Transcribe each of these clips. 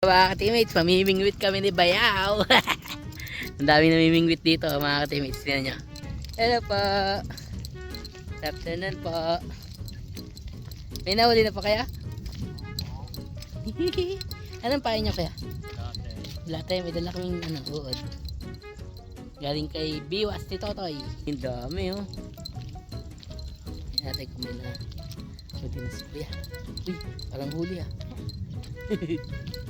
Mga ka-teammates, mamimingwit kami ni Bayaw. Ang dami namimingwit dito, mga ka-teammates. Tingnan nyo. Hello po. Good afternoon po. May nahuli na pa kaya? Anong pain nyo kaya? Wala tayo, may dala kaming ano, uod. Galing kay Biwas ni Totoy. Ang dami oh. Tingnan natin kung may na. Huli na si Kuya. Uy, parang huli ah.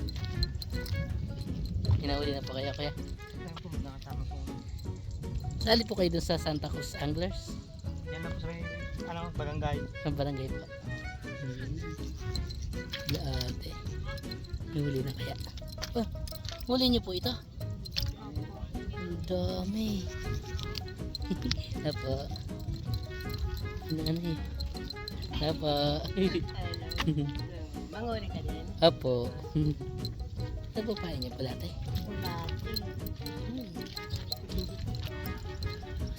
Hinahuli na po kaya kaya. Sali po kayo dun sa Santa Cruz Anglers. Yan na po sa may, ano, barangay. Ang barangay po. Hmm. Laate. May huli na kaya. Oh, huli niyo po ito. Ang dami. Apo. Ano ano eh. Apo. Manguri ka din. Apo. Pain niyo pala tayo? Ulati.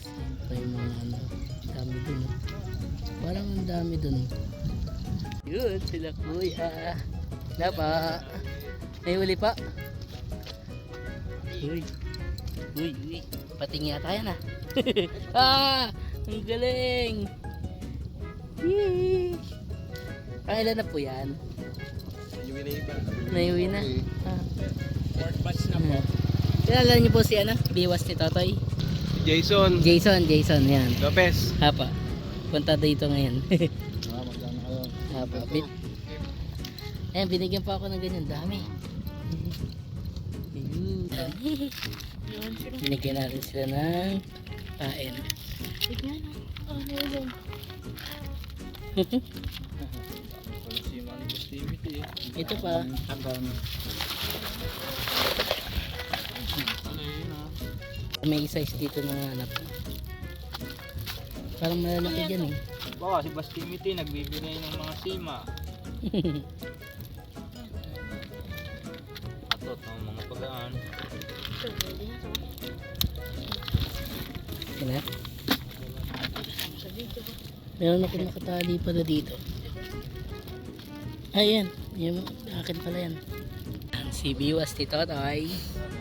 Siyempre yung mga ano, dami dun. Parang ang dami dun. oh. Yun, sila kuya. Napa. May huli pa. Uy. Uy, uy. Pating yata yan ah. ah! Ang galing! Yee! Pangilan na po yan? Yung iba. Naiuwi na. Ah. Fourth batch na po. Kilala niyo po si ano? Biwas ni Totoy? Jason Jason, Jason, yan. Lopez. Hapa. Punta dito ngayon. Ah, magkano kayo? Hapa. Bin Ayan, binigyan pa ako ng ganyan. Dami. Ayun. Binigyan natin sila ng kain. Tignan. Ano yun? Ito pa. May size dito na hanap. Parang malalaki dyan eh. Bawa si Bastimity nagbibigay ng mga sima. Atot ng mga pagaan. Meron ako nakatali pa na dito. Ayan. Yung akin pala yan. Si Biwas ni Totoy.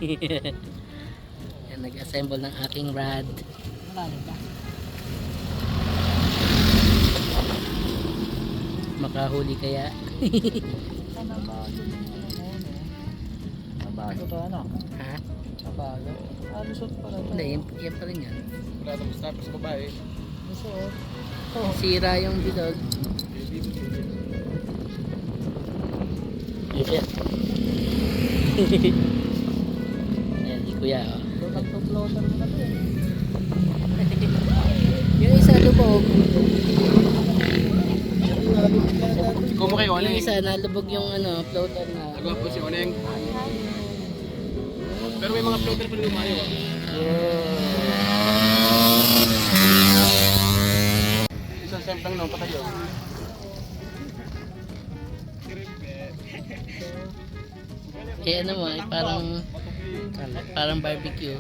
yan, nag-assemble ng aking ba? Makahuli kaya. Ano ba? Nabago ba ano? ha? Nabago. Ah, lusot pala. Hindi, yan, yan pa rin yan. Wala tapos tapos babae. Lusot. Sira yung bilog. Ayan. Ayan, si kuya. Oh. Yung isa lubog. Ikaw mo kayo, Yung isa nalubog yung ano, floater na. Nagawa po si Oneng. Pero may mga floater pa rin lumayo ah. Isang semplang no, patayo. Eh ano mo, eh, parang parang barbecue.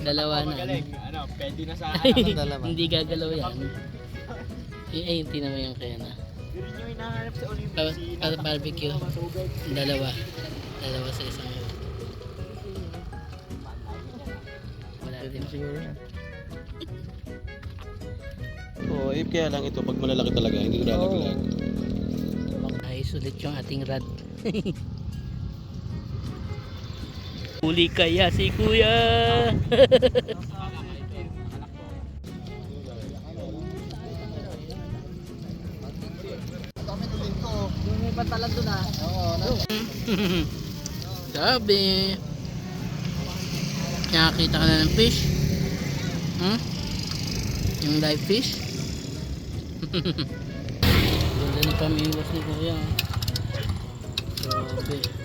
Dalawa na. Ano, pwede na sa ano. Hindi gagalaw yan. Eh, ayun, tinan mo yung kaya na. Yun yung hinahanap sa Para, para barbecue. Dalawa. Dalawa sa isang Wala din. Oo, eh, kaya lang ito, pag malalaki talaga, hindi ko lalaglag. Ayos ulit yung ating rad. Huli kaya si kuya. Sabi. Nakakita ka na ng fish? Hmm? Yung live fish? Ganda ng pamiwas ni Kuya. Grabe.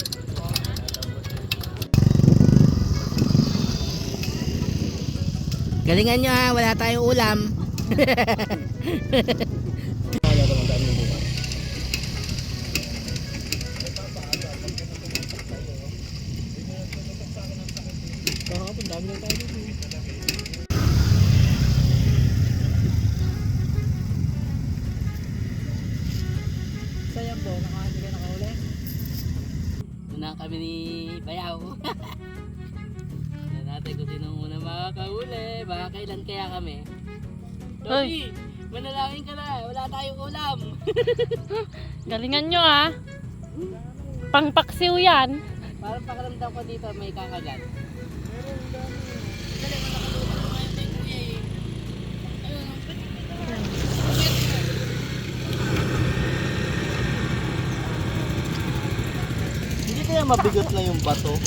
Galingan nyo ha, wala tayong ulam. Sayang po, naka, hindi ka nakahuli. Naka kami ni Bayaw. Natin kung sino ang una makakahuli. Baka kailan kaya kami. Toby, manalangin ka na. Wala tayong ulam. Galingan nyo ah. Pangpaksiw yan. Parang pakiramdam ko dito may kakagat. Hindi kaya mabigot lang yung bato.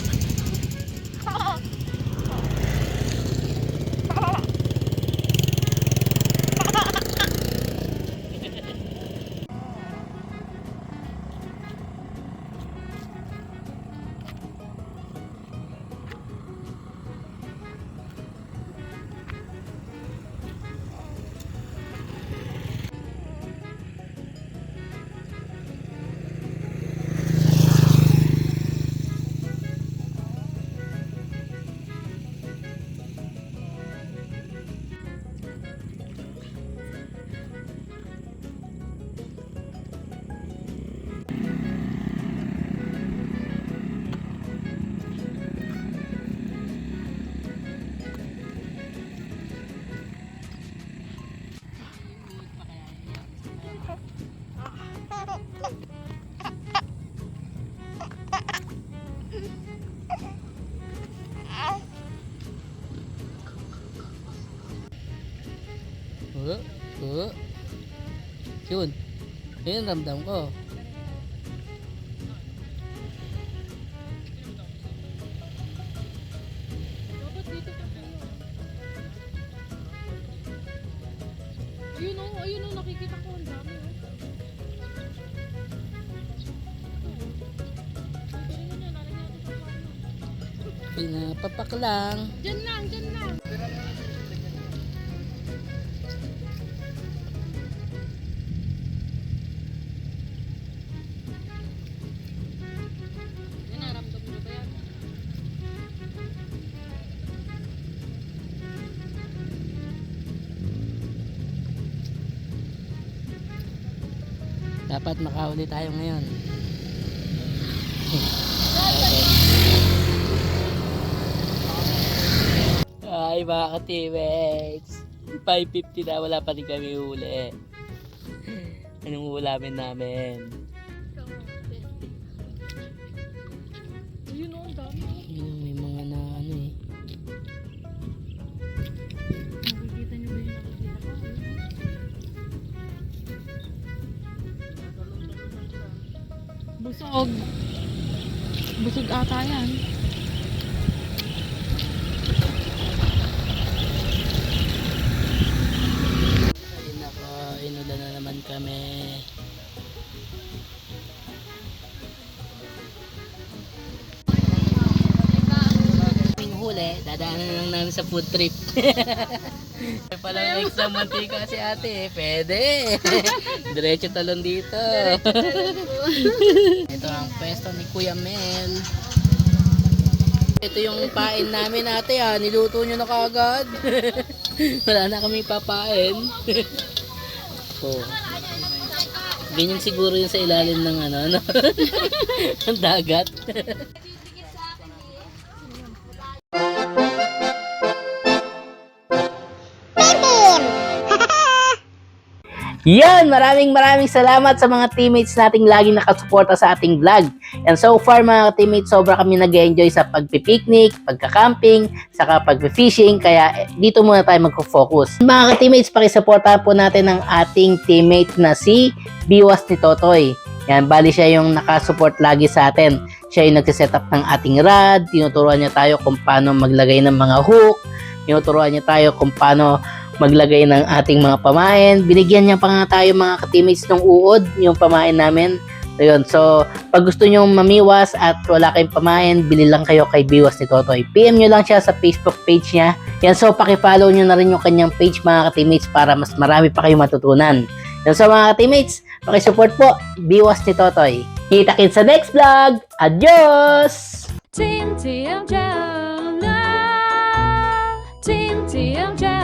Oo, oo. Yun. Yun ang ramdam ko. Ayun o, ayun o, nakikita ko ang dami o. Pinapapak lang. Diyan lang, diyan Dapat makahuli tayo ngayon. Ay mga ka-teammates. 550 na wala pa rin kami huli. Anong ulamin namin? Busog. Busog ata yan. Ay nako, na naman kami. Huli, dadaanan na lang namin sa food trip. May palang exam mantika si ate eh. Pwede. Diretso talon dito. Ito ang pwesto ni Kuya Mel. Ito yung pain namin ate ah. Niluto nyo na kagad. Wala na kami papain. oh. Ganyan siguro yun sa ilalim ng ano, no? ng dagat. Yan! Maraming maraming salamat sa mga teammates nating laging nakasuporta sa ating vlog. And so far mga teammates, sobra kami nag-enjoy sa pagpipiknik, pagka-camping, saka pagpifishing. Kaya eh, dito muna tayo magfo-focus. Mga teammates, pakisuportahan po natin ang ating teammate na si Biwas ni Totoy. Yan, bali siya yung nakasupport lagi sa atin. Siya yung nagsiset up ng ating rod, tinuturuan niya tayo kung paano maglagay ng mga hook, tinuturuan niya tayo kung paano maglagay ng ating mga pamain. Binigyan niya pa nga tayo mga ka-teammates ng uod, yung pamain namin. Ayun, so pag gusto nyo mamiwas at wala kayong pamain, bili lang kayo kay Biwas ni Totoy. PM nyo lang siya sa Facebook page niya. Yan, so pakifollow nyo na rin yung kanyang page mga ka-teammates para mas marami pa kayong matutunan. Yan, so mga ka-teammates, pakisupport po, Biwas ni Totoy. Kita kits sa next vlog! Adios! Team TMJ. Team TMJ.